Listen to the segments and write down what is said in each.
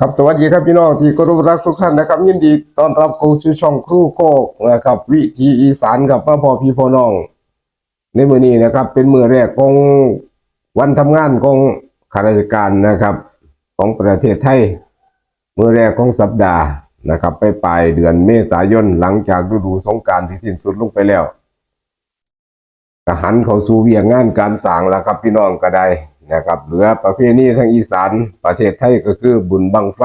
ครับสวัสดีครับพี่น้องที่เคารพรักทุกท่านนะครับ ยินดีต้อนรับเข้าสู่ช่องครูโคกนะครับ วิธีอีสานกับพ่อพ่อพี่พ่อน้อง ในมือนี้นะครับ เป็นมือแรกของวันทำงานของข้าราชการนะครับ ของประเทศไทยมือแรกของสัปดาห์นะครับ ไปปลายเดือนเมษายนหลังจากฤดูสงการที่สิ้นสุดลงไปแล้วกหันเข้าสู่เวียงงานการสร้างแล้วครับพี่น้องก็ได้ นะครับเหลือประเพณีทางอีสานประเทศไทยก็คือบุญบังไฟ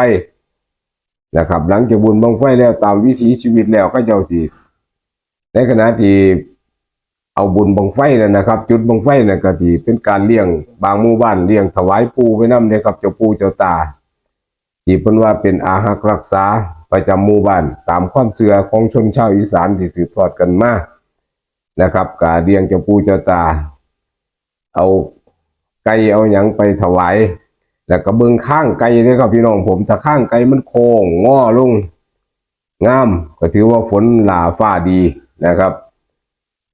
นะครับ หลังจากบุญบังไฟแล้วตามวิถีชีวิตแล้วก็เจ้าสิในขณะที่เอาบุญบังไฟนั่นะครับ จุดบังไฟนั่ก็ที่เป็นการเลี้ยงบางหมู่บ้านเลี้ยงถวายปูไปน้ำเนี่ยครับเจ้าปูเจ้าตาที่เพิ่นว่าเป็นอาหักรักษาประจำหมู่บ้านตามความเชื่อของชนชาวอีสานที่สืบทอดกันมานะครับกาเดียงเจ้าปู่เจ้าตา เอา ก่เอาหยังไปถวาย แล้วก็เบิ่งข้างไก่เนี่ยครับพี่น้องผมถ้าข้างไก่มันโค้งงอลงงาม ก็ถือว่าฝนหลาฟ้าดีนะครับ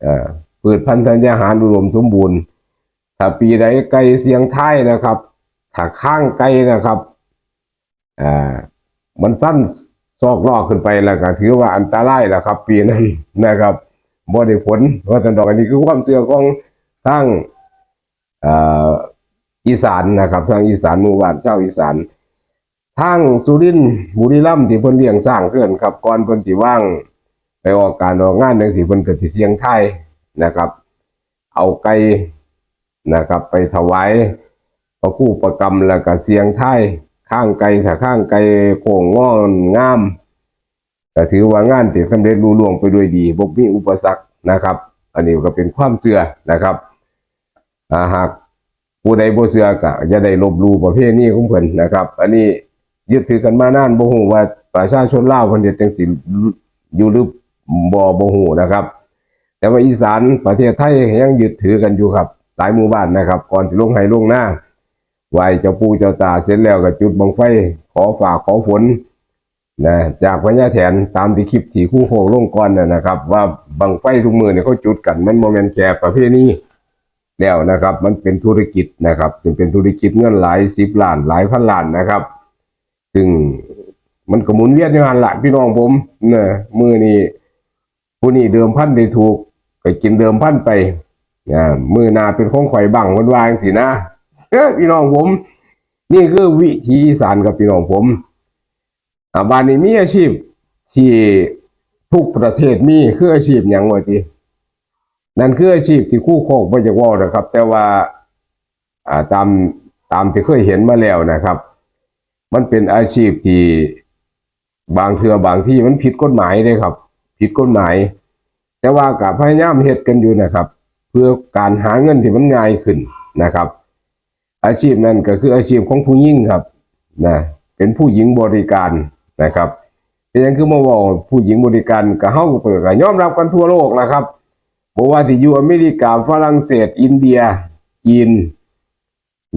เอ่อพืชพันธุ์ธัญญาหารอุดมสมบูรณ์ถ้าปีใดไก่เสียงไทายนะครับถ้าข้างไก่นะครับอ่ามันสั้นซอกลอกขึ้นไปแล้วก็ถือว่าอันตรายแล้วครับ ปีนั้นนะครับบ่ได้ผลเพราะตันดอกอันนี้คือความเชื่อของทางอ่า อีสานนะครับทางอีสานหมู่บ้านเจ้าอีสานทางสุรินทร์บุรีรัมย์ที่เพิ่นเลี้ยงสร้างขึ้นครับก่อนเพิ่นสิว่าง ไปออกการออกงานจังซี่เพิ่นก็สิเสียงไทยนะครับ เอาไก่นะครับ ไปถวายพระคู่ประกรรมแล้วก็เสียงไทยข้างไกลถ้าข้างไกลโค้งงอนงามก็ถือว่างานที่สำเร็จลุล่วงไปด้วยดีบ่มีอุปสรรคนะครับ อันนี้ก็เป็นความเชื่อนะครับอ่าหาก ผู้ใดบ่เชื่อก็จะได้ลบลู่ประเภทนี้ของเพิ่นนะครับ อันนี้ยึดถือกันมานานบ่ฮู้ว่าประชาชนลาวเพิ่นเฮ็ดจังซี่อยู่หรือบ่บ่ฮู้นะครับ แต่ว่าอีสานประเทศไทยยังยึดถือกันอยู่ครับ หลายหมู่บ้านนะครับ ก่อนสิลงไห้ลงหน้าไหวเจ้าปู่เจ้าตาเสร็จแล้วก็จุดบังไฟ ขอฝากขอฝนนะจากพญาแถนตามที่คลิปที่คู่โคลงก่อนนะนะครับ ว่าบังไฟทุกมือเนี่ยเขาจุดกันมันโมเมนต์แก่ประเภทนี้ แล้วนะครับ มันเป็นธุรกิจนะครับซึ่งเป็นธุรกิจเงินหลายสิบล้านหลายพันล้านนะครับ ซึ่งมันก็หมุนเวียนอยู่หันละพี่น้องผมเนี่ยมือนี้ผู้นี้เดิมพันได้ถูกก็กินเดิมพันไปอ่ามือนาเป็นของข่อยบังมันวางสินะพี่น้องผม นี่คือวิธีสานกับพี่น้องผมอ่าบ้านนี้มีอาชีพที่ทุกประเทศมีคืออาชีพอย่างว่าที นั่นคืออาชีพที่คู่โคกบ่จะว่านะครับ แต่ว่าตามตามที่เคยเห็นมาแล้วนะครับ มันเป็นอาชีพที่บางเทือบางที่มันผิดกฎหมายเลยครับ ผิดกฎหมาย แต่ว่ากับพยายามเฮ็ดกันอยู่นะครับ เพื่อการหาเงินที่มันง่ายขึ้นนะครับ อาชีพนั้นก็คืออาชีพของผู้หญิงครับนะเป็นผู้หญิงบริการนะครับเป็นยังคือมาบอกผู้หญิงบริการก็เฮาก็เปิดก็ยอมรับกันทั่วโลกนะครับ บว่าที่อยู่อเมริกาฝรั่งเศส อินเดียจีน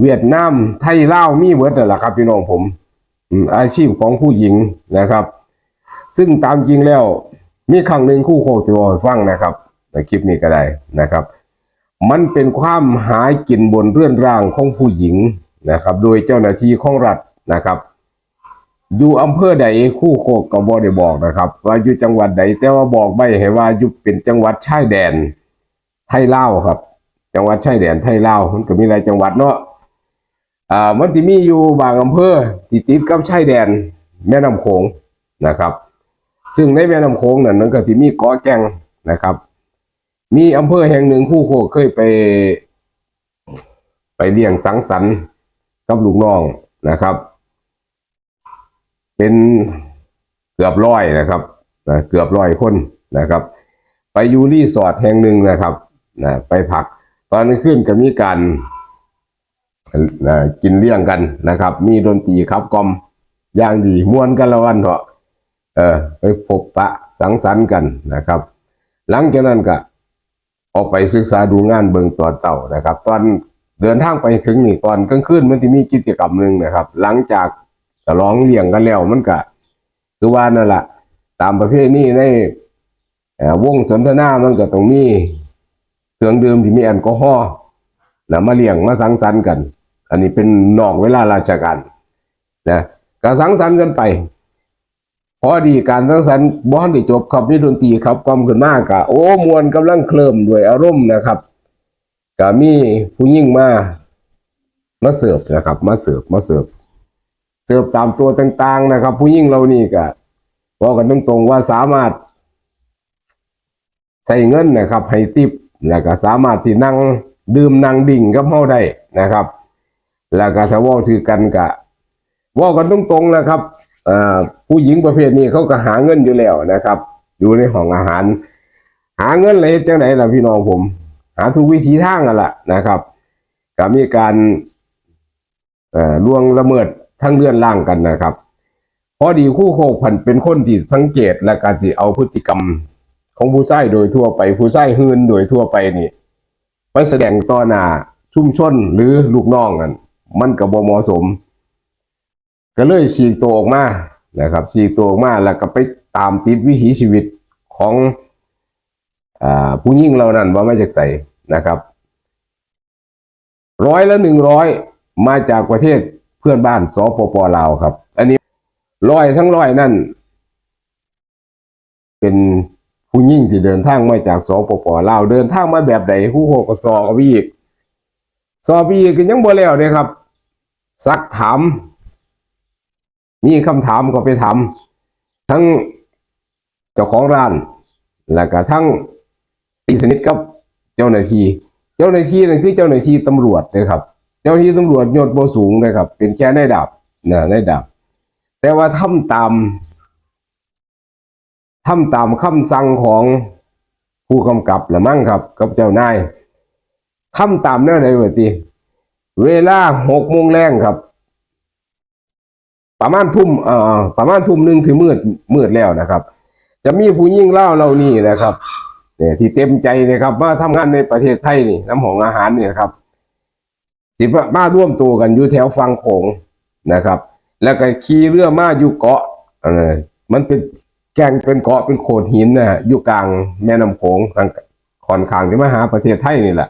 เวียดนาม ไทยลาวมีเบิดนั่นแหละครับพี่น้องผมอาชีพของผู้หญิงนะครับ ซึ่งตามจริงแล้ว มีครั้งหนึ่งคู่โคจะบอกให้ฟังนะครับในคลิปนี้ก็ได้นะครับ มันเป็นความหายกินบนเรื่อนร่างของผู้หญิงนะครับ โดยเจ้าหน้าที่ของรัฐนะครับ อยู่อำเภอใดคู่โคกก็บ่ได้บอกนะครับ ว่าอยู่จังหวัดใดแต่ว่าบอกไม่ให้ว่าอยู่เป็นจังหวัดชายแดน ไทยลาวครับ จังหวัดชายแดนไทยลาวมันก็มีหลายจังหวัดเนาะอ่ามันที่มีอยู่บางอำเภอที่ติดกับชายแดน แม่น้ำโขงนะครับ ซึ่งในแม่น้ำโขงนั้นมันก็ที่มีเกาะแกงนะครับ มีอำเภอแห่งหนึ่งคู่โคกเคยไป ไปเลี้ยงสังสรรค์กับลูกน้องนะครับ เป็นเกือบร้อยนะครับนะเกือบร้อยคนนะครับ ไปอยู่รีสอร์ทแห่งหนึ่งนะครับนะไปพัก ตอนขึ้นก็มีการนะกินเลี้ยงกันนะครับ มีดนตรีครับกอมอย่างดีม่วนกันละวันเถอะเออไปพบปะสังสรรค์กันนะครับ หลังจากนั้นก็ออกไปศึกษาดูงานเบิงตัวเต่านะครับ ตอนเดินทางไปถึงนี่ตอนกลางคืนมันจะมีกิจกรรมหนึ่งนะครับ หลังจาก ฉลองเลี้ยงกันแล้วมันก็คือว่านั่นแหละตามประเภทนี้ในวงสนทนามันก็ต้องมีเครื่องดื่มที่มีแอลกอฮอล์แล้วมาเลี้ยงมาสังสรรค์กัน อันนี้เป็นนอกเวลาราชการนะก็สังสรรค์กันไปพอดีการสังสรรค์บ้านได้จบครับมีดนตรีครับกล่อมขึ้นมากกะโอ้มวนกำลังเคลิ้มด้วยอารมณ์นะครับก็มีผู้ยิ่งมามาเสิร์ฟนะครับ มาเสิร์ฟมาเสิร์ฟ เสิร์ฟตามตัวต่างๆนะครับ ผู้ยิ่งเรานี่ก็บอกกันตรงๆว่าสามารถ ใส่เงินนะครับ ให้ติปแล้วก็สามารถที่นั่งดื่มนั่งดิ่งกับเฮาได้นะครับ แล้วก็ถ้าว่าถือกันกะว่ากันตรงๆนะครับผู้หญิงประเภทนี้เขาก็หาเงินอยู่แล้วนะครับ อยู่ในห้องอาหาร หาเงินเลยจังไหนล่ะพี่น้องผม หาทุกวิธีทางกันล่ะนะครับก็มีการล่วงละเมิด ทั้งเลื่อนล่างกันนะครับ พอดีคู่โคกพันเป็นคนที่สังเกตและการสิเอาพฤติกรรมของผู้ใช้โดยทั่วไปผู้ใช้หืนโดยทั่วไปนี่มันแสดงต่อหน้าชุมชนหรือลูกน้องกันมันก็บ่เหมาะสม ก็เลยฉีกตัวออกมานะครับฉีกตัวออกมาแล้วก็ไปตามติดวิถีชีวิตของอผู้ยิ่งเหล่านั้นว่าไมาจากใสนะครับ ร้อยละหนึ่งร้อยมาจากประเทศ พื่อนบ้านสปปลาวครับ อันนี้ร้อยทั้งร้อยนั่น เป็นผู้ยิ่งที่เดินทางมาจากสปปลาวเดินทางมาแบบใดผู้หกสอบอีกสอบอีกยังบ่แล้วเลยครับ ซักถามมีคำถามก็ไปถามทั้งเจ้าของร้าน แล้วก็ทั้งตีสนิทกับเจ้าหน้าที่ เจ้าหน้าที่นั่นคือเจ้าหน้าที่ตำรวจนะครับ จ้าที่ตำรวจยศบ่สูงนะครับ เป็นแค่นายดาบนะนายดาบแต่ว่าทำตามทำตามคำสั่งของผู้กำกับละมั่งครับ กับเจ้านายทำตามแนวไหนวะตีเวลาหกโมงแรงครับ ประมาณทุ่มเอ่อประมาณทุ่มหนึ่งถึงมืดมืดแล้วนะครับ จะมีผู้ยิ่งเล่าเรานี่นะครับเนี่ยที่เต็มใจนะครับมาทำงานในประเทศไทยนี่น้ำหองอาหารเนี่ยครับ สิบมาร่วมตัวกันอยู่แถวฟังโขงนะครับ แล้วก็ขี่เรือมาอยู่เกาะมันเป็นแกงเป็นเกาะเป็นโขดหินนะฮะอยู่กลางแม่น้ำโขงทางค่อนขางที่มหาประเทศไทยนี่แหละ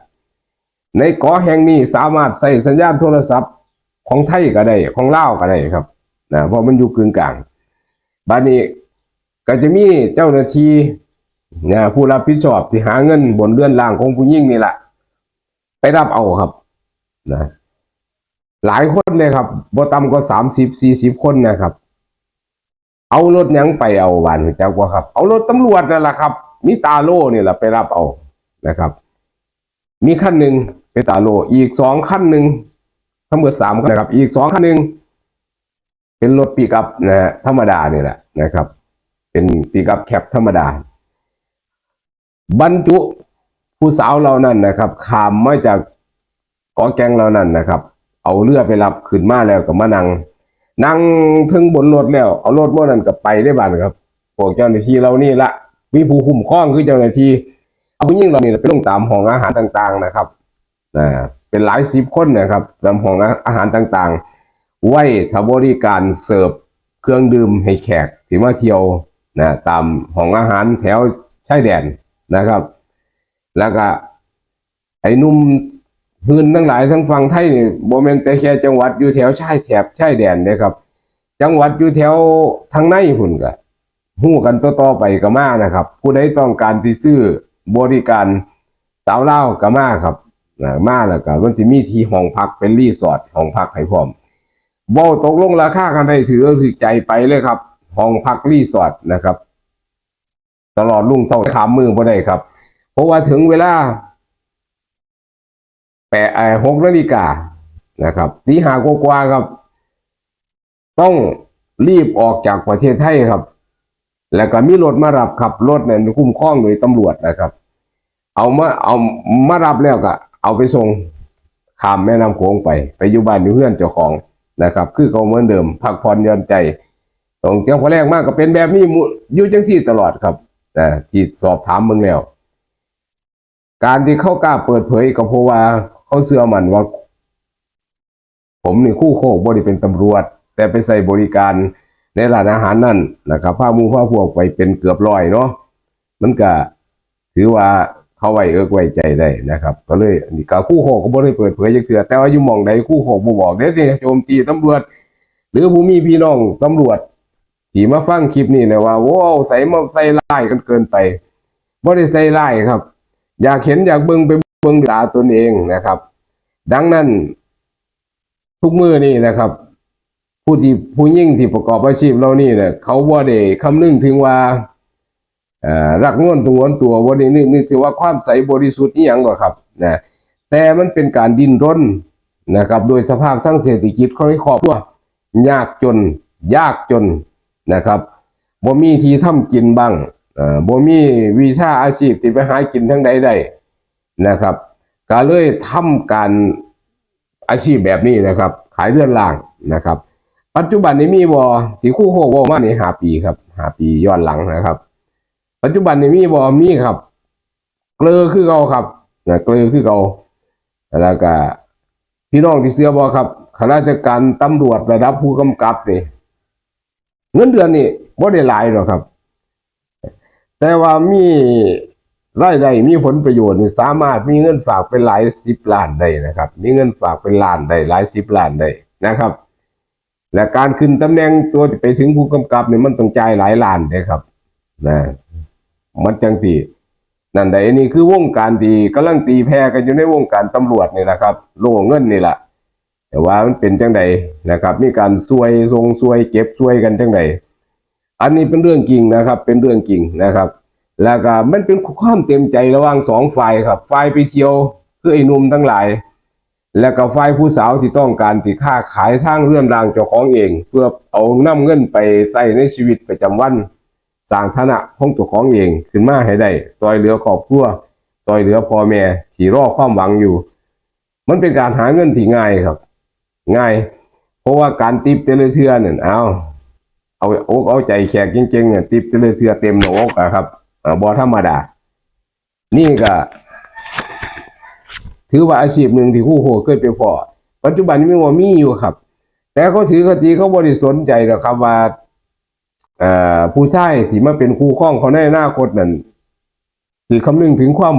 ในเกาะแห่งนี้สามารถใส่สัญญาณโทรศัพท์ของไทยก็ได้ของลาวก็ได้ครับนะเพราะมันอยู่กึ่งกลางบ้านนี้ก็จะมีเจ้าหน้าที่นะผู้รับผิดชอบที่หาเงินบนเรือนร่างของผู้ยิ่งนี่แหละไปรับเอาครับ นะหลายคนเลยครับบ่ต่ำกว่าสามสิบสี่สิบคนนะครับ เอารถยังไปเอาบานเจ้ากว่าครับ เอารถตำรวจนั่นแหละครับ มีตาโล่เนี่ยแหละไปรับเอานะครับ มีขั้นหนึ่งเป็นตาโล่อีกสองขั้นหนึ่งทั้งหมดสามคันนะครับ อีกสองขั้นหนึ่งเป็นรถปีกับนะฮะธรรมดาเนี่ยแหละนะครับ เป็นปีกับแคปธรรมดา บรรจุผู้สาวเหล่านั้นนะครับขามมาจาก กอแกงเหล่านั้นนะครับ เอาเรือไปรับขึ้นมาแล้วก็มานั่งนั่งถึงบนรถแล้ว เอารถม้นั้นก็ไปได้บ้านครับพวกเจ้าหน้าที่เรานี่ละมีผู้คุ้มครองคือเจ้าหน้าที่เอาผู้ยิ่งเรานี่ไปลงตามห้องอาหารต่างๆนะครับนะเป็นหลายสิบคนนะครับตามห้องอาหารต่างๆ ไว้ทำบริการเสิร์ฟเครื่องดื่มให้แขกที่มาเที่ยวนะตามห้องอาหารแถวชายแดนนะครับ แล้วก็ไอ้นุ่ม พื้นทั้งหลายทั้งฝั่งไทยนี่โบเมนแต่แค่จังหวัดอยู่แถวชายแถบชายแดนเด้ครับ จังหวัดอยู่แถวทางในหุ่นก็หู้กันต่อๆไปก็มานะครับ ผู้ใดต้องการที่ซื้อบริการสาวเล่าก็มาครับนะมาแล้วก็มันจะมีที่ห้องพักเป็นรีสอร์ทห้องพักให้พร้อมบ่ตกลงราคากันได้ถือเอาถือใจไปเลยครับห้องพักรีสอร์ทนะครับ ตลอดลุ่งเท่าขามมือบ่ได้ครับ เพราะว่าถึงเวลา แปดไอหกนาฬิกานะครับตีหากว่าครับ ต้องรีบออกจากประเทศไทยครับ แล้วก็มีรถมารับครับรถเนี่ยคุ้มครองโดยตำรวจนะครับ เอามาเอามารับแล้วก็เอาไปส่งข้ามแม่น้ำโขงไป ไปอยู่บ้านอยู่เพื่อนเจ้าของนะครับ คือเขาเหมือนเดิมพักผ่อนย่อนใจตรงเจ้าพอแรกมากก็เป็นแบบนี้อยู่จังสี่ตลอดครับแต่ที่สอบถามมึงแล้ว การที่เข้ากล้าเปิดเผยก็เพราะว่า เขาเสื่อมันว่า ผมนี่คู่โคกบริเป็นตำรวจ แต่ไปใส่บริการในร้านอาหารนั่นนะครับผ้ามูผ้าพวกไปเป็นเกือบร้อยเนาะมันก็ถือว่าเขาไว้เอิกไว้ใจได้นะครับ ก็เลยนี่ก็คู่โคกก็บ่ได้เปิดเผยจักเถื่อแต่ว่าอยู่มองใดคู่โคกบ่บอกเด้สิโจมตีตำรวจ หรือผู้มีพี่น้องตำรวจที่มาฟังคลิปนี้นะว่าว้าวใส่มาใส่ร้ายกันเกินไปบ่ได้ใส่ร้ายครับ อยากเห็นอยากเบิ่งไป เบิ่งด้วยตาตนเองนะครับ ดังนั้น ทุกมือนี่นะครับ ผู้ที่ผู้ยิ่งที่ประกอบอาชีพเรานี่เนี่ยเขาบ่ได้คำนึงถึงว่าอรักนวลตัววนตัวบ่ได้นึกนึกถึงว่าความใสบริสุทธิ์นี่ยังก็ครับนะแต่มันเป็นการดิ้นรนนะครับ โดยสภาพทั้งเศรษฐกิจของครอบครัวยากจน ยากจนนะครับบ่มีที่ทำกินบ้างบ่มีวิชาอาชีพที่ไปหากินทั้งใดได้ นะครับก็เลยทำการอาชีพแบบนี้นะครับ ขายเรือนล่างนะครับ ปัจจุบันนี้มีบอที่คู่โคกว่ามานี่หาปีครับหาปีย้อนหลังนะครับ ปัจจุบันนี้มีบอมีครับ เกลือคือเกาครับนะเกลือคือเกาแล้วก็พี่น้องที่เสือบอครับข้าราชการตำรวจระดับผู้กำกับนี่เงินเดือนนี่บ่ได้หลายหรอกครับ แต่ว่ามี รายได้มีผลประโยชน์นี่สามารถมีเงินฝากเป็นหลายสิบล้านได้นะครับ มีเงินฝากเป็นล้านได้หลายสิบล้านได้นะครับ และการขึ้นตำแหน่งตัวไปถึงผู้กำกับเนี่ยมันต้องจ่ายหลายล้านเลยครับนะมันจังสีนั่นใดนี่คือวงการดีกำลังตีแพ้กันอยู่ในวงการตำรวจนี่แหละครับ โล่เงินนี่แหละแต่ว่ามันเป็นจังใดนะครับ มีการซวยทรงซวยเก็บซวยกันจังใดอันนี้เป็นเรื่องจริงนะครับ เป็นเรื่องจริงนะครับ แล้วก็มันเป็นความเต็มใจระหว่างสองฝ่ายครับฝ่ายไปเที่ยวคือไอ้หนุ่มทั้งหลาย แล้วก็ฝ่ายผู้สาวที่ต้องการที่ค้าขายสร้างเรื่องรางเจ้าของเอง เพื่อเอานำเงินไปใส่ในชีวิตประจำวันสร้างฐานะของเจ้าของเองขึ้นมาให้ได้ซอยเหลือครอบครัวซอยเหลือพ่อแม่ที่รอความหวังอยู่ มันเป็นการหาเงินที่ง่ายครับ ง่าย เพราะว่าการติปเตลเทือเนี่ยเอาเอาอกเอาใจแขกจริงๆเนี่ยติปเตลเทือเต็มหนอกอะครับ บอธรรมดา นี่ก็ ถือว่าอาชีพหนึ่งที่คู่โคเคยไปพอปัจจุบันนี้มีว่ามีอยู่ครับ แต่เขาถือกติเขาบริสนใจหรอกครับว่าผู้ชายที่มาเป็นครูข้องเขาในอนาคตนั่นสิคำนึงถึงความ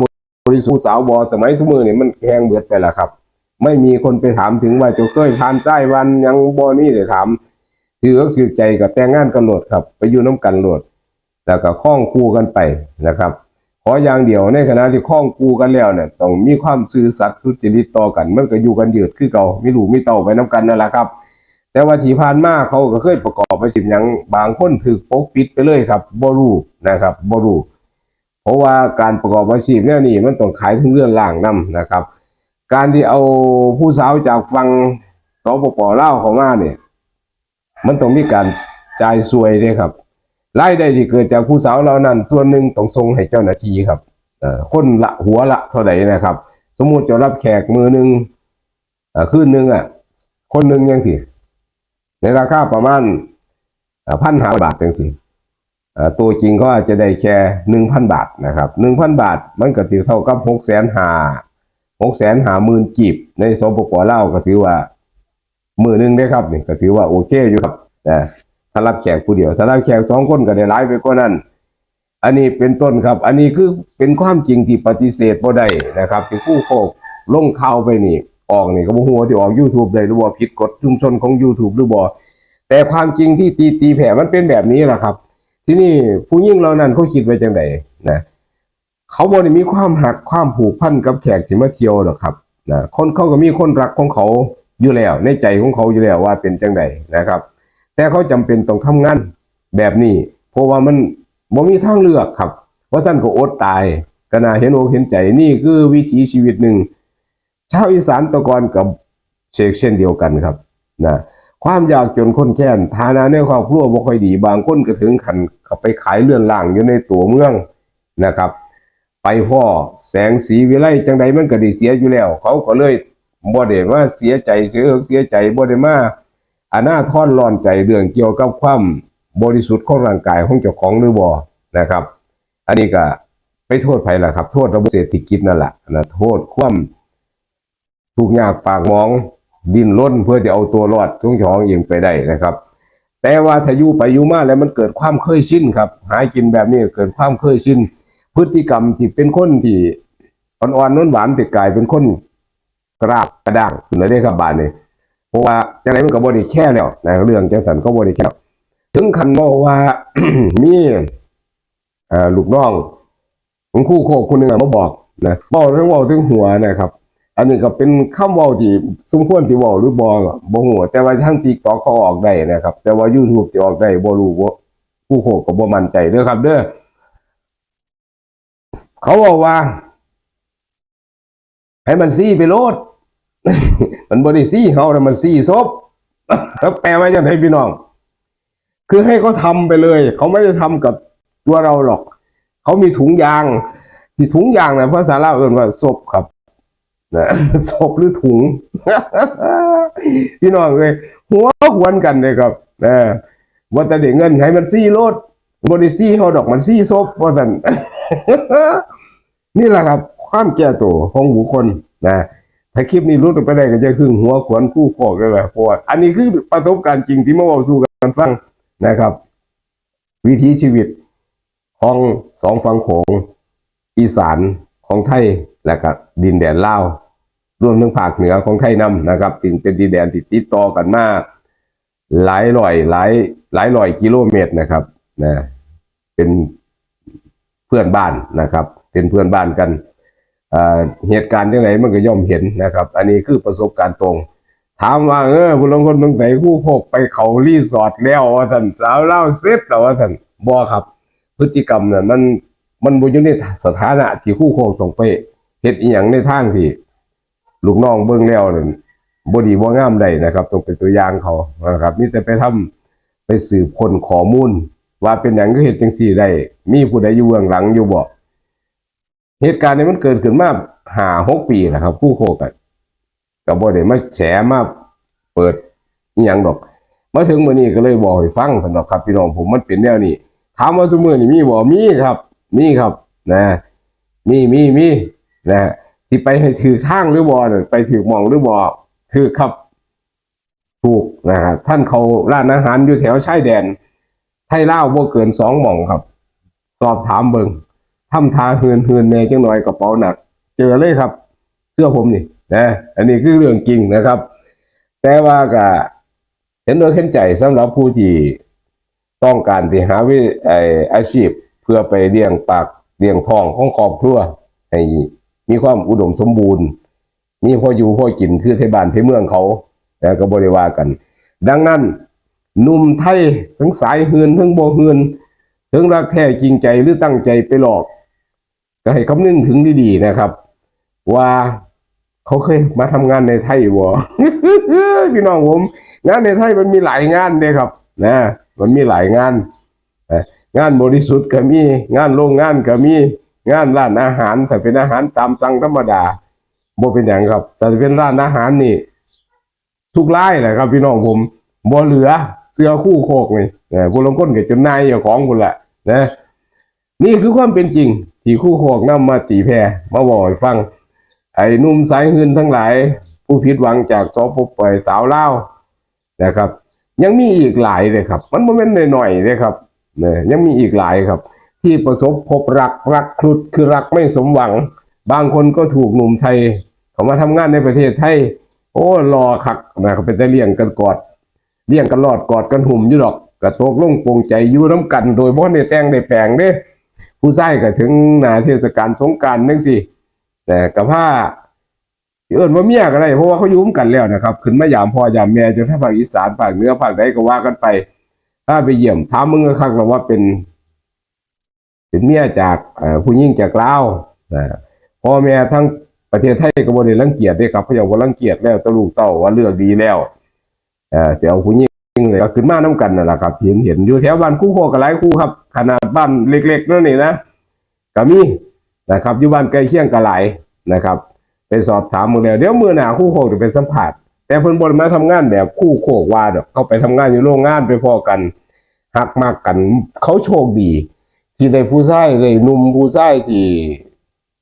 บริสุทธิ์สาวบอสมัยทุกมือเนี่ยมันแหงเบิดไปแล้วครับ ไม่มีคนไปถามถึงว่าจะเคยผ่านใจวันยังบอนี่เลยถามถือก็ถือใจกับแต่งงานกันโหลดครับ ไปอยู่น้ำกันโหลด แล้วก็ข้องคู่กันไปนะครับขออย่างเดียวในขณะที่ข้องกูกันแล้วเนี่ยต้องมีความซื่อสัตย์สุจริตต่อกัน มันก็อยู่กันยืดคือเก่ามีลูกมีเต่าไปน้กันนั่นแหละครับ แต่ว่าที่ผ่านมาเขาก็เคยประกอบไปสิบอย่างบางคนถือปกปิดไปเลยครับบรูนะครับบรูเพราะว่าการประกอบอาชีพเนี่ยนี่มันต้องขายถึงเรื่องล่างนํนะครับ การที่เอาผู้สาวจากฟังสปปเล่าเขามาเนี่ย มันต้องมีการจ่ายสวยด้วยครับ รายได้ที่เกิดจากผู้สาวเหล่านั้นส่วนหนึ่งต้องส่งให้เจ้าหน้าที่ครับคนละหัวละเท่าไหร่นะครับ สมมุติจะรับแขกมือหนึ่งเอ่อคืนหนึ่งอะ คนหนึ่งยังสิในราคาประมาณพันห้าบาทจังสิตัวจริงก็อาจจะได้แค่หนึ่งพันบาทนะครับหนึ่งพันบาทมันก็ถือเท่ากับหกแสนหาหกแสนหาหมื่นกีบในสปปล่าก็ถือว่ามือหนึ่งได้ครับนี่ก็ถือว่าโอเคอยู่ครับนะ ถ้ารับแขกผู้เดียว ถ้ารับแขกสองคนก็ได้หลายไปกว่านั้น อันนี้เป็นต้นครับ อันนี้คือเป็นความจริงที่ปฏิเสธบ่ได้นะครับ ที่ผู้โคกลงข่าวไปนี่ ออกนี่ก็บ่ฮู้ว่าที่ออก YouTube ได้หรือบ่าผิดกฎชุมชนของ YouTube หรือบ่แต่ความจริงที่ตีตีแผ่มันเป็นแบบนี้แหละครับ ที่นี่ผู้ยิ่งเหล่านั้นเขาคิดไว้จังไดนะเขาบ่ได้มีความหักความผูกพันกับแขกที่มาเที่ยวหรอกครับนะคนเขาก็มีคนรักของเขาอยู่แล้ว ในใจของเขาอยู่แล้วว่าเป็นจังไดนะครับ แต่เขาจำเป็นต้องทำงานแบบนี้ เพราะว่ามันบ่มีทางเลือกครับว่าสั้นก็อดตายก็น่าเห็นอกเห็นใจนี่คือวิถีชีวิตหนึ่งชาวอีสานตะกอนกับเชกเช่นเดียวกันครับนะความยากจนคนแค้นฐานะในครอบครัวบ่ค่อยดีบางคนก็ถึงขันเขาไปขายเลื่อนล่างอยู่ในตัวเมืองนะครับ ไปพ่อแสงสีวิไลจังใดมันก็ได้เสียอยู่แล้ว เขาก็เลยบ่ได้มาเสียใจเสียอเสียใจบ่ได้มา อาน่าท่อนร้อนใจเรื่องเกี่ยวกับความบริสุทธิ์ของร่างกายของเจ้าของหรือบ่นะครับ อันนี้ก็ไปโทษไผล่ะครับ โทษระบบเศรษฐกิจนั่นแหละนะโทษความทุกข์ยากปากมองดิ้นรนเพื่อจะเอาตัวรอดของเจ้าของเองไปได้นะครับ แต่ว่าถ้ายู่ไปยู่มาแล้วมันเกิดความเคยชินครับ หายกินแบบนี้เกิดความเคยชินพฤติกรรมที่เป็นคนที่อ่อนๆนวลหวานแต่กลายเป็นคนกราบกระด้างขึ้นเลยได้ครับบานนี้ เพราะว่าจังไรมันก็บ่ได้แค่แล้วนะเรื่องจังสันก็บ่ได้แค่แล้วถึงคันบอกว่ามีลูกน้องของคู่โคกคนหนึ่งอะมาบอกนะบอกเรื่องเว่าถึงหัวนะครับ อันนี้ก็เป็นคำเว้าที่สมควรที่ว้าหรือบ่ก็บ่ฮู้แต่ว่าทาง TikTok เขาออกได้นะครับ แต่ว่า YouTube สิออกได้บ่รู้ว่าผู้โคกก็บ่มั่นใจเด้อครับ เด้อเขาบอกว่า ให้มันซี่ไปโลด มันบ่ได้ซี่เฮาแต่มันซี่ซบแล้วแปลว่าจังไดพี่น้อง คือให้เขาทำไปเลย เขาไม่ได้ทำกับตัวเราหรอก เขามีถุงยางที่ถุงยางนะภาษาลาวเอ่นว่าศพครับนะศพหรือถุง พี่น้องเลยหัวหวนกันเลยครับนะว่าแต่เด็กเงินให้มันซี่โลดบริซี่เขาดอกมันซี่ศพว่าสันนี่แหละครับ ความแก่ตัวของบุคคลนะ ถ้าคลิปนี้รู้ไปได้ก็จะครึ่งหัวขวนคู่คอกเลยแหละเพราะว่าอันนี้คือประสบการณ์จริงที่มาเว้าสู่กันฟังนะครับ วิถีชีวิตของสองฝั่งโขงอีสานของไทยและก็ดินแดนลาวรวมถึงภาคเหนือของไทยนํนะครับถึงเป็นดินแดนที่ติดต่อกันมากหลายร้อยหลายหลายร้อยกิโลเมตรนะครับนะเป็นเพื่อนบ้านนะครับ เป็นเพื่อนบ้านกัน เหตุการณ์ที่ไหนมันก็ย่อมเห็นนะครับ อันนี้คือประสบการณ์ตรง ถามว่าเออผู้ลงคนตรงไหนคู่โคกไปเขารีสอร์ทแล้วว่าท่านสาวเล่าเซ็ตแล้วว่าท่านบ่ครับ พฤติกรรมเนี่ยมันมันบ่อยู่ในสถานะที่คู่โคกต้องไปเฮ็ดอีหยังในทางที่ลูกน้องเบิ่งแล้วนั่นบดีบ่งามได้นะครับต้องเป็นตัวอย่างเขานะครับมีแต่ไปทำไปสืบคนข้อมูล ว่าเป็นหยังก็เฮ็ดจังซี่ได้มีผู้ใดอยู่เบื้องหลังอยู่บ่ เหตุการณ์นี้มันเกิดขึ้นมาห้าหกปีแล้วครับคู่โคกอะก็บ่ได้มาแฉมาเปิดอีหยังดอก มาถึงมื้อนี้ก็เลยบอกให้ฟังสำหรับครับพี่น้องผมมันเป็นแนวนี้ถามว่าทุกมือนี่มีบ่มีครับ มีครับ นะ มีมีมีนะที่ไปให้ถือทางหรือบ่ไปถือมองหรือบ่ถือครับถูกนะครับท่านเขาร้านอาหารอยู่แถวชายแดน ไทยเล่าวบ่เกินสองหม่องครับ สอบถามเบิง ทำทาเฮือนเฮือนแน่จังหน่อยกระเป๋าหนัก เจอเลยครับ เสื้อผมนี่นะอันนี้คือเรื่องจริงนะครับ แต่ว่าก็เห็นด้วยเห็นใจสำหรับผู้ที่ต้องการที่หาวิไออาชีพ เพื่อไปเลี้ยงปากเลี้ยงท้องของครอบครัวให้มีความอุดมสมบูรณ์ มีพ่ออยู่พ่อกินคือไทบานไทเมืองเขาแต่ก็บริวากัน ดังนั้นหนุ่มไทยทั้งสายเฮือนทั้งโบเฮือนถึงรักแท้จริงใจหรือตั้งใจไปหลอก ก็ให้คำนึงถึงดีๆนะครับ ว่าเขาเคยมาทำงานในไทยบ่พี่น้องผม งานในไทยมันมีหลายงานเลยครับ นะ มันมีหลายงานงานบริสุทธิ์ก็มี งานโรงงานก็มี งานร้านอาหารแต่เป็นอาหารตามสั่งธรรมดาบ่เป็นอย่างครับ แต่เป็นร้านอาหารนี่ ทุกรายแหละครับ พี่น้องผมบ่เหลือเสื้อคู่โคกนี่ผู้ลงก้นกับจนนายเจ้าของคุณแหละนะ นี่คือความเป็นจริง ที่คู่โคกนำมาตีแพรมาบอกให้ฟัง ไอ้นุ่มสายหืนทั้งหลาย ผู้ผิดหวังจากสปปล่อยสาวเล่านะครับ ยังมีอีกหลายเลยครับ มันไม่เป็นหน่อยๆเลยครับเนี่ยยังมีอีกหลายครับ ที่ประสบพบรักรักครุดคือรักไม่สมหวัง บางคนก็ถูกหนุ่มไทย เขามาทำงานในประเทศไทยโอ้รอคักนะครับเป็นแต่เลี้ยงกันกอดเลี้ยงกันรอดกอดกันหุ่มอยู่ดอกกระตกลงปรงใจอยู่น้ำกัน โดยบ่ได้แต่งได้แปลงเด้ ผู้ชายก็ถึงหนาเทศกาลสงการนั่งสิแต่กับผ้าเอิ้นว่าเมียก็ได้เพราะว่าเขายุ่มกันแล้วนะครับขึ้นมายามพ่อยามแม่จนถ้าภาคอีสานภาคเหนือภาคใดก็ว่ากันไป ถ้าไปเยี่ยมถามมึงก็คักแล้วว่าเป็นเป็นเมียจากผู้หญิงจากลาวนะพ่อแม่ทั้งประเทศไทยก็บ่ได้รังเกียจเด้ครับเขาเจ้าบ่รังเกียจแล้วแตลูกเต้าว่าเลือกดีแล้วเอ่อจะเอาผู้ห ญิงเลยก็ขึ้นมานํกันนั่นแหละครับ เห็นเห็นอยู่แถวบ้านคู่โคก็หลายคู่ครับ ขนาดบ้านเล็กๆนั่นนี่นะก็มีนะครับอยู่บ้านใกล้เคียงก็หลายนะครับ ไปสอบถามมือแล้วเดี๋ยวมือหนาคู่โคกจะไปสัมผัสแต่เพิ่นบนมาทำงานแบบคู่โคกว่าดอกเขาไปทำงานอยู่โรงงานไปพอกันหักมากกัน เขาโชคดี ที่ได้ผู้ชายได้หนุ่มผู้ชายที่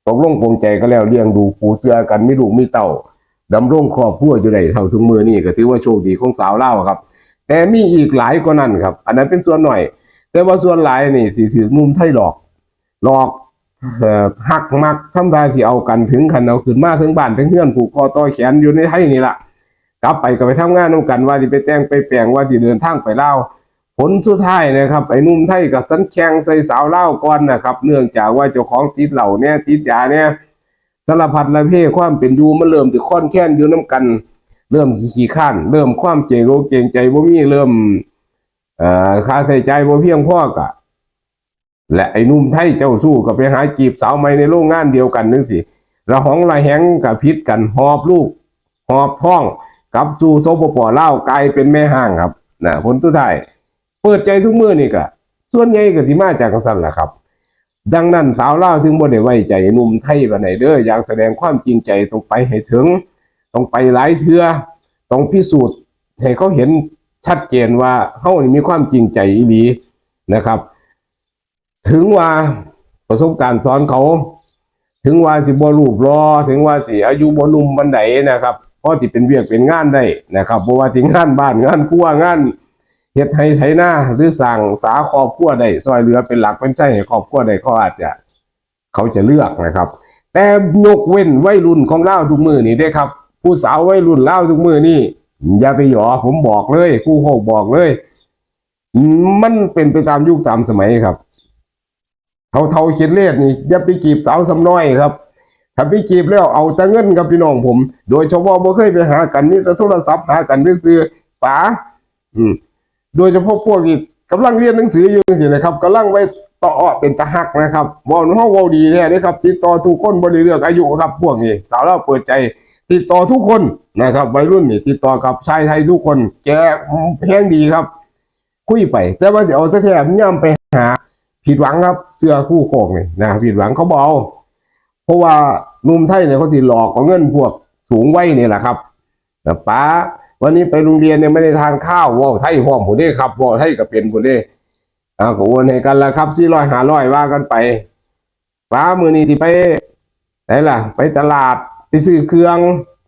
ตกลงปรงใจก็แล้วเลี้ยงดูปูเสือกันมีลูกมีเต้าดำรงครอบครัวอยู่ได้เท่าทุกมือนี่ก็ถือว่าโชคดีของสาวเล่าครับ แต่มีอีกหลายกว่านั้นครับ อันนั้นเป็นส่วนหน่อย แต่ว่าส่วนหลายนี่สิถือมุมไทยหลอก หลอกหักมักทำได้ที่เอากันถึงขันเอาขึ้นมาถึงบ้านถึงเพื่อนผูกคอต่อแขนอยู่ในไทยนี่แหละกลับไปก็ไปทำงานนำกันว่าสิไปแต่งไปแปลงว่าสิเดินทางไปเล่าผลสุดท้ายนะครับไอ้นุ่มไทยกับสันแข่งใส่สาวเล่าก่อนนะครับ เนื่องจากว่าเจ้าของติดเหล่าเนี่ยติดยาเนี่ยสารพัดละเพความเป็นอยู่มันเริ่มติค่อนแค้นอยู่น้กัน เริ่มขี้ข้าน เริ่มความเจงโกเกรงใจบ่มีเริ่มอ่อค่าใช้จ่ายบ่เพียงพอกะ และไอ้นุ่มไทยเจ้าสู้ก็ไปหาจีบสาวใหม่ในโรงงานเดียวกันนึงสิระหองระแหงกับพิษกันหอบลูก หอบท้องกับสู่โซปปเล่ากลายเป็นแม่ห้างครับนะผลสุดท้ายเปิดใจทุกมือนี่ก็ส่วนใหญ่ก็สิมาจากกังสันแหละครับ ดังนั้นสาวเล่าวถึงบ่ได้ไว้ใจนุ่มไทยปานใดเด้ออยากแสดงความจริงใจต้องไปให้ถึง ต้องไปหลายเทือต้องพิสูจน์ให้เขาเห็นชัดเจนว่าเฮานี่มีความจริงใจอีหลีนะครับ ถึงว่าประสบการณ์สอนเขา ถึงว่าสิบรูปรอ ถึงว่าสิอายุบนุ่มบันไดนะครับเพราะสิเป็นเวียกเป็นงานได้นะครับบ่ว่าสิงานบ้านงานครัวงานเฮ็ดให้ไถนาหรือสั่งสาครอบครัวได้ซอยเหลือเป็นหลักเป็นใจให้ครอบครัวได้เขาอาจจะเขาจะเลือกนะครับ แต่ยกเว้นวัยรุ่นของเล่าทุกมือนี่เด้ครับ ผู้สาววัยรุ่นเล่าทุกมือนี่อย่าไปหยอผมบอกเลยครู่โคกบอกเลย มันเป็นไปตามยุคตามสมัยครับเท่าเท่าเขียนเลขนี่อย่าไปจีบสาวสำน้อยครับถ้าไปจีบแล้วเอาแต่เงินกับพี่น้องผม โดยเฉพาะบ่เคยไปหากันนี่จะโทรศัพท์หากันซื้อป๋าอืม โดยเฉพาะพวกที่กำลังเรียนหนังสืออยู่สินะครับกำลังไว้ต่อเป็นตะหักนะครับเว่าเฮาเว้าดีแท้นี่ครับติดต่อทุกคนบ่ได้เลือกอายุครับ พวกนี้สาวเราเปิดใจ ติดต่อทุกคนนะครับวัยรุ่นนี่ติดต่อกับชายไทยทุกคน แกแห้งดีครับ คุยไป แต่ว่าสิเอาซะแท้ย่ำไปหา ผิดหวังครับ เสื้อคู่โคกนี่นะผิดหวังเขาบเอาเพราะว่านุ่มไทยเนี่ยเขาติดหลอกเอาเงินพวกสูงไว้นี่แหละครับแต่ป้าวันนี้ไปโรงเรียนเนี่ยไม่ได้ทานข้าวว่าไทยพร้อมผมได้ครับว่าไทยก็เป็นผมได้อ่าก็โอนให้กันละครับสี่ร้อยหาร้อยว่ากันไปป้ามือนี้ที่ไปไหนล่ะ ไปตลาด ไปซื้อเครื่อง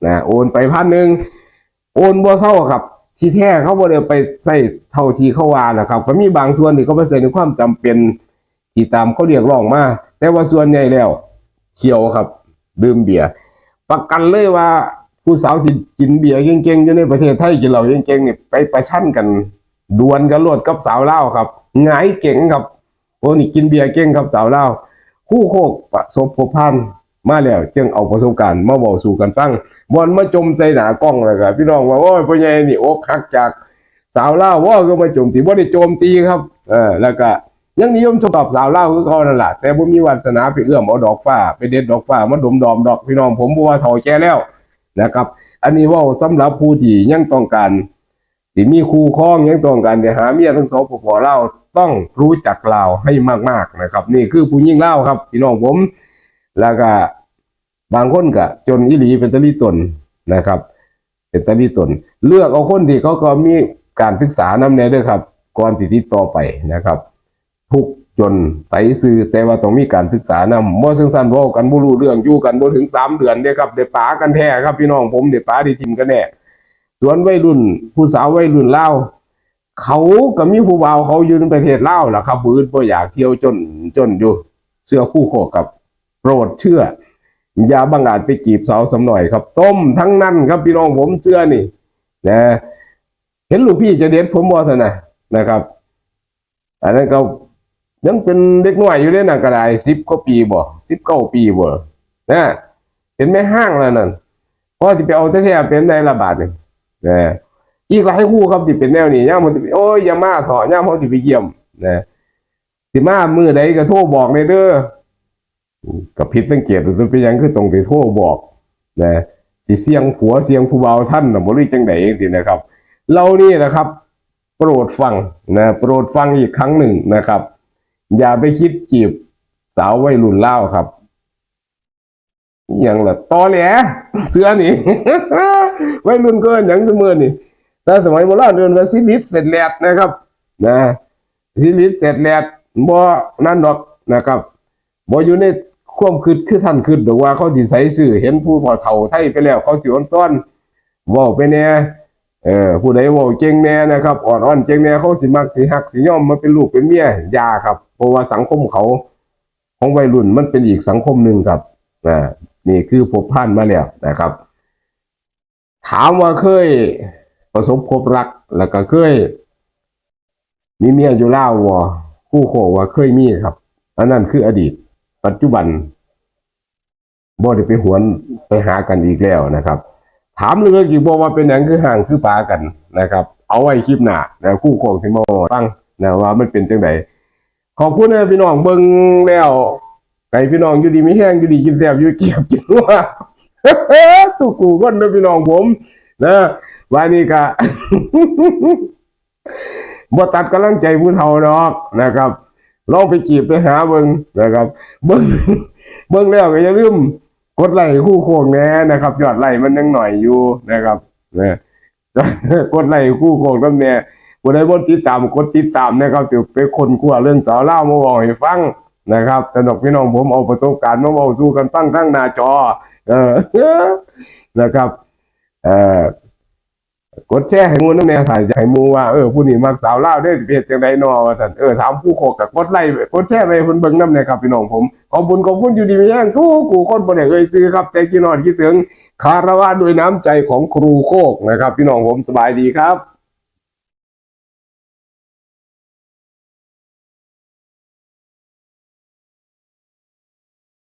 นะโอนไปพันหนึ่งโอนบ่เศร้าครับ ที่แท้เขาบ่ได้ไปใส่เท่าที่เขาว่านะครับ ก็มีบางส่วนที่เขาไปใส่ในความจำเป็นที่ตามเขาเรียกร้องมาแต่ว่าส่วนใหญ่แล้วเที่ยวครับ ดื่มเบียร์ประกันเลยว่าผู้สาวที่กินเบียร์เก่งๆอยู่ในประเทศไทยกินเหล้าเก่งๆเนี่ยไปประชันกันดวลกันรวดกับสาวเล่าครับหงายเก่งครับโอ้นี่กินเบียร์เก่งครับสาวเล่าคู่โคกประสบพบพัน มาแล้วจึงเอาประสบการณ์มาบอกสู่กันฟังบอลมาจมใส่หนากล้องเลยครับพี่น้องว่าโอ้ยพ่อใหญ่นี่อกหักจากสาวเล่าว่าก็มาโจมตีว่าได้โจมตีครับเออแล้วก็ยังนิยมชมตอบสาวเล่าคือเขานั่นแหละแต่ผมมีวาสนาไปเอื้อมเอาดอกฟ้าไปเด็ดดอกฟ้ามาดมดอมดอกพี่น้องผมบัวาเฒ่าแก่แล้วนะครับ อันนี้ว่าสำหรับผู้ที่ยังต้องการสิมีคู่ครองยังต้องการจะหาเมียทั้งสองปปเล่าต้องรู้จักเล่าให้มากๆนะครับ นี่คือผู้ยิ่งเล่าครับ พี่น้องผม แล้วก็บางคนก็จนอิหลีเป็นตะลีตนนะครับ เป็นตะลีตน เลือกเอาคนที่เขาก็มีการศึกษานำแน่ด้วยครับก่อนที่ติดต่อไปนะครับ ทุกจนไตซื้อแต่ว่าต้องมีการศึกษานำบ่ซึ่งสั้นว้ากันบ่รู้เรื่องอยู่กันบ่ถึงสามเดือนเด้ครับได้ปากันแท้ครับพี่น้องผมได้ปาด้ทิมกันแน่ส่วนวัยรุ่น ผู้สาววัยรุ่นเล่าเขาก็มีผู้บ่าวเขาอยู่ในประเทศลาวล่ะครับบืดบ่อยากเที่ยวจนจนอยู่ เสื้อคู่โคกับ โปรดเชื่อ อย่าบังอาจไปจีบสาวสำหน่อยครับ ต้มทั้งนั้นครับพี่น้องผมเชื่อนี่นะเห็นลูกพี่จะเด็ดผมบอสนะนะครับ อันนั้นก็ยังเป็นเด็กน้อยอยู่เลยนะก็ไดสิบกว่าปีบ่สิบเก้าปีบ่นะเป็นแม่ห้างแล้วนั่นเพราะที่ไปเอาแท้ๆเป็นในระบาดนี่นะอีกหลายคู่ครับที่เป็นแนวนี้ย่ามมันโอ้ยย่ามาเถอะย่ามเขาสิไปเยี่ยมนะสิมามือใดก็โทรบอกในเด้อ กับผิดสังเกตมันเป็นยังคือตรงไปโทรบอกนะสิเสียงผัวเสียงผู้เบาท่านนะบรู้จังไดเองทีนะครับ เรานี่นะครับ โปรดฟังนะโปรดฟังอีกครั้งหนึ่งนะครับ อย่าไปคิดจีบสาววัยรุ่นเล่าครับอย่างละตอแหลเสื้อนี่วัยรุ่นเกินอย่างเสมอนี่แต่สมัยโบราณเดินว่าซิลิสเสร็จแลดนะครับ นะซิลิสเสร็จแลดบ่นั่นดอกนะครับบ่อยู่ใน ความคิดคือท่านคิดดอกว่าเขาสิใส่ซื่อเห็นผู้พอเฒ่าไทยไปแล้ว เขาสิอ่อนซ้อนเว้าไปแน่เออผู้ใดเว้าเก่งแน่นะครับอ่อนอ่อนเก่งแน่เขาสิมักสิฮักสิย่อมมาเป็นลูกเป็นเมียยาครับ เพราะว่าสังคมเขา ของวัยรุ่นมันเป็นอีกสังคมหนึ่งครับอ่านี่คือพบผ่านมาแล้วนะครับ ถามว่าเคยประสบพบรักแล้วก็เคยมีเมียอยู่ล่าววคู่โคว่าเคยมีครับ อันนั้นคืออดีต ปัจจุบันบ่ได้ไปหวนไปหากันอีกแล้วนะครับ ถามเรื่องอีกบ่ว่าเป็นหยังคือห่างคือปากันนะครับ เอาไว้คลิปหน้านะคู่โคที่มาฟังนะว่ามันเป็นจังไดขอบคุณนะพี่น้องเบิ่งแล้วไก่พี่น้องอยู่ดีไมีแห้งอยู่ดีกินแซ่บอยู่เกียบกินว่าสุกูคนนะพี่น้องผม นะวันนี้ก็บ่ตัดกำลังใจผู้เฒ่าดอกนะครับ ลองไปจีบไปหาเบิ่งนะครับ เบิ่งเบิ่งแล้วก็อย่าลืมกดไลค์คู่โคงแน่นะครับยอดไลค์มันยังหน่อยอยู่นะครับนะกดไลค์คู่โคงนำแหน่บ่ได้บ่ติดตามกดติดตามนะครับสิไปคนกลัวเรื่องสาวเล่ามาบอกให้ฟังนะครับสนุกพี่น้องผมเอาประสบการณ์มาเว้าสู่กันฟังทั้งหน้าจอ เออนะครับ เออ กดแชร์ให้มูน้ำแน่ถ่ายให้มูว่าเออผู้นี้มักสาวเล่าได้เพจจังไดนอว่าสันเออถามผู้โคกกับกดไลค์กดแชร์ไปเพิ่นเบิ่งน้ำเน่ครับพี่น้องผมขอบคุณขอบคุณอยู่ดีมีแรงทุกกูคนบ่ได้เอ่ยซื้อครับแต่กินนอดคิดถึงคารวะด้วยน้ำใจของครูโคกนะครับ พี่น้องผมสบายดีครับ